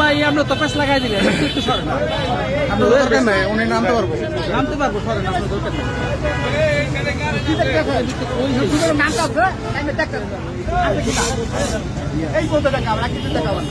ভাই আমরা তো পেস লাগাই দিলে একটু সরেন। আপনার দরকার নাই। উনি নামতে পারব। নামতে পারব সরেন আপনার দরকার নেই। এই বলতে দেখা আমরা কিছু দেখাবো না।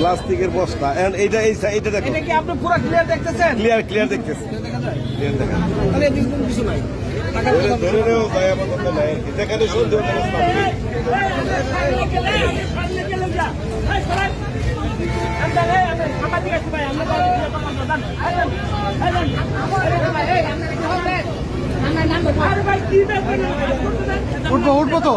প্লাস্টিকের বস্তা। এখন এইটা এই এইটা দেখো। এটা কি আপনি পুরো ক্লিয়ার দেখতেছেন? ক্লিয়ার ক্লিয়ার দেখতেছি। ক্লিয়ার দেখা তাহলে কোনো কিছু নাই। ধরে ধরে নেও যায় আমার কথা নাই। যেখানে সন্দেহ অবস্থা উঠবো উঠবো তো।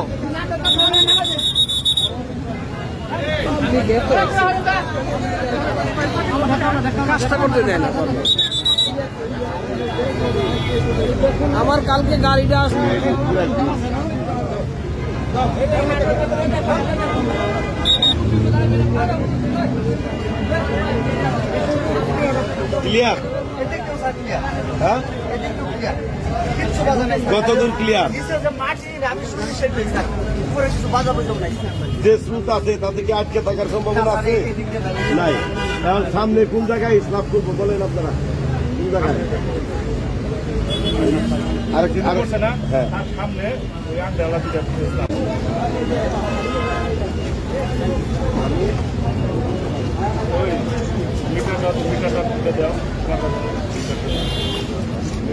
কাজটা করতে দেয় না। আমার কালকে গাড়িটা আসবে। ক্লিয়ার হ্যাঁ কতদূর ক্লিয়ার যে স্রোত আছে তাতে কি আটকে থাকার সম্ভাবনা আছে? নাই। কারণ সামনে কোন জায়গায় স্নাপ করব বলেন আপনারা? কোন জায়গায়? আরেকটি হ্যাঁ। সামনে